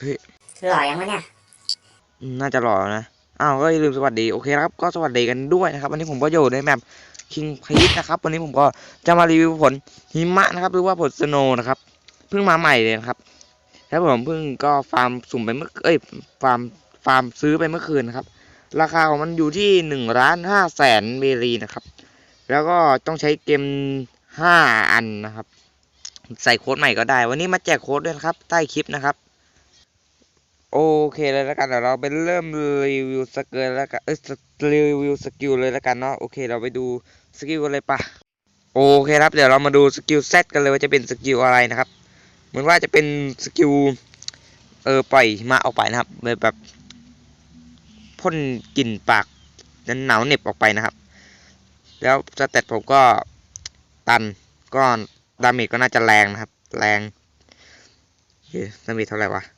เฮ้ยหล่อยังวะเนี่ยอืมน่าจะหล่อนะอ้าวก็อย่าลืมสวัสดีโอเคนะครับก็สวัสดีกันด้วยนะครับวันนี้ผมก็อยู่ในแมปคิงพีทนะครับวันนี้ผมก็จะมารีวิวผลหิมะนะครับ หรือว่าผลสโนว์นะครับเพิ่งมาใหม่เลยนะครับแล้วผมเพิ่งก็ฟาร์มสุ่มไปเมื่อเอ้ยฟาร์มฟาร์มซื้อไปเมื่อคืนนะครับ ราคาของมันอยู่ที่หนึ่งล้านห้าแสนเบรีนะครับ แล้วก็ต้องใช้เกมห้าอันนะครับ ใส่โค้ดใหม่ก็ได้ วันนี้มาแจกโค้ดด้วยนะครับ ใต้คลิปนะครับ โอเคเลยแล้วกันเดี๋ยวเราไปเริ่มรีวิวสเกิลแล้วกันเอ้ยรีวิวสกิลเลยแล้วกันเนาะโอเคเราไปดูสกิลกันเลยปะโอเคครับเดี๋ยวเรามาดูสกิลเซตกันเลยว่าจะเป็นสกิลอะไรนะครับ เหมือนว่าจะเป็นสกิลเออปล่อยมาออกไปนะครับเลยแบบพ่นกลิ่นปากนั้นหนาวเหน็บออกไปนะครับ แล้วสเตตผมก็ตันก็ดาเมจก็น่าจะแรงนะครับ แรงเฮ้ยดาเมจเท่าไหร่วะ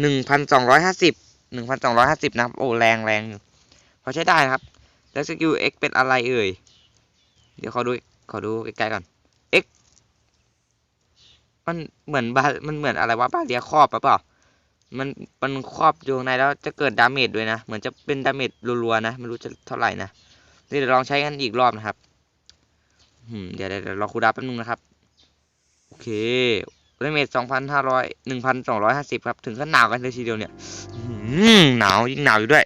หนึ่งพันสองร้อยห้าสิบหนึ่งพันสองร้อยห้าสิบนะครับ โอ้แรงแรงพอใช้ได้นะครับ แล้วสกิล X เป็นอะไรเอ่ย เดี๋ยวขอดูขอดูใกล้ๆก่อน X มันเหมือนบา มันเหมือนอะไรวะบาเรียครอบหรือเปล่า มัน มันครอบอยู่ข้างในแล้วจะเกิดดาเมจด้วยนะ เหมือนจะเป็นดาเมจรัวๆนะ ไม่รู้จะเท่าไหร่นะ เดี๋ยวลองใช้กันอีกรอบนะครับ เดี๋ยวเดี๋ยวรอคูดาแป๊บนึงนะครับ โอเค ดาเมจสองพันห้าร้อยหนึ่งพันสองร้อยห้าสิบครับ ถึงก็หนาวกันเลยทีเดียวเนี่ยหนาวยิ่งหนาวอยู่ด้วย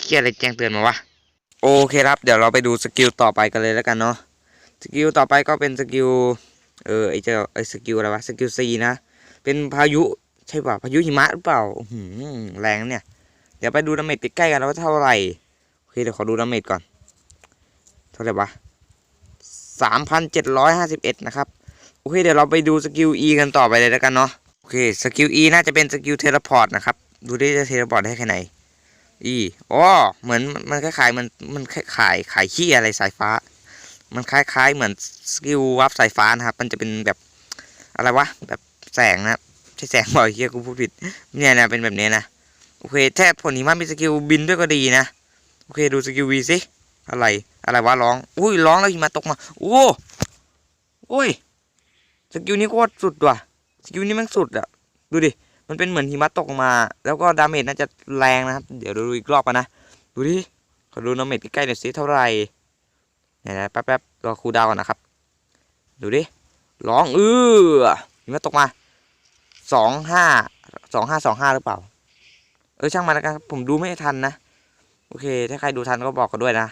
เคียอะไรแจ้งเตือนมาวะ โอเคครับ เดี๋ยวเราไปดูสกิลต่อไปกันเลยแล้วกันเนาะ สกิลต่อไปก็เป็นสกิล เออไอเจ้าไอสกิลอะไรวะ สกิลซีนะ เป็นพายุใช่ป่ะพายุหิมะหรือเปล่าหืแรงเนี่ย เดี๋ยวไปดูดาเมจใกล้ๆกันแล้วว่าเท่าไหร่ โอเคเดี๋ยวขอดูดาเมจก่อน เท่าไหร่วะสามพันเจ็ดร้อยห้าสิบเอ็ดนะครับ อเคเดี๋ยวเราไปดูสกิล E กันต่อไปเลยแล้วกันเนาะโอเคสกิล E น่าจะเป็นสกิลเทเลพอร์ตนะครับดูดิจะเทเลพอร์ตได้แค่ไหน E อ๋อเหมือนมันคล้ายๆมันมันคล้ายๆขายขี้อะไรสายฟ้า มันคล้ายๆเหมือนสกิลวับสายฟ้านะครับมันจะเป็นแบบอะไรวะแบบแสงนะใช่แสงบ่อยเฮียกูพูดผิดเนี่ยนะเป็นแบบนี้นะโอเคแท้ผลนี้มันมีสกิลบินด้วยก็ดีนะโอเคดูสกิล V สิอะไรอะไรวะร้อง อุ้ยร้องแล้วหิมะตกมาโอ้โอ้ย สกิลนี้โคตรสุดว่ะสกิลนี้มันสุดอะดูดิ มันเป็นเหมือนหิมะตกมา แล้วก็ดาเมจน่าจะแรงนะครับ เดี๋ยวดูอีกรอบกันนะ ดูดิ ขอดูดาเมจใกล้ๆหน่อยสิเท่าไหร่เนี่ยนะแป๊บๆรอครูดาวก่อนนะครับ ดูดิ ร้องเออหิมะตกมา สองห้า สองห้าสองห้าหรือเปล่า เออช่างมันแล้วกันครับผมดูไม่ทันนะ โอเค ถ้าใครดูทันก็บอกกันด้วยนะ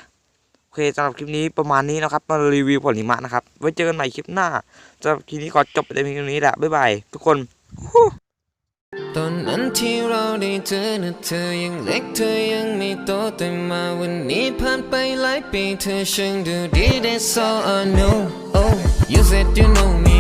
เคสำหรับคลิปนี้ประมาณนี้นะครับ มารีวิวผลหิมะนะครับ ไว้เจอกันใหม่คลิปหน้าสำหรับคลิปนี้ขอจบไปแต่เพียงเท่านี้แหละ บ๊ายบายทุกคน ตอนนั้นที่เราได้เจอนะเธอยังเล็กเธอยังไม่โตแต่มาวันนี้ผ่านไปหลายปีเธอช่างดูดี That's all I know oh you said you know me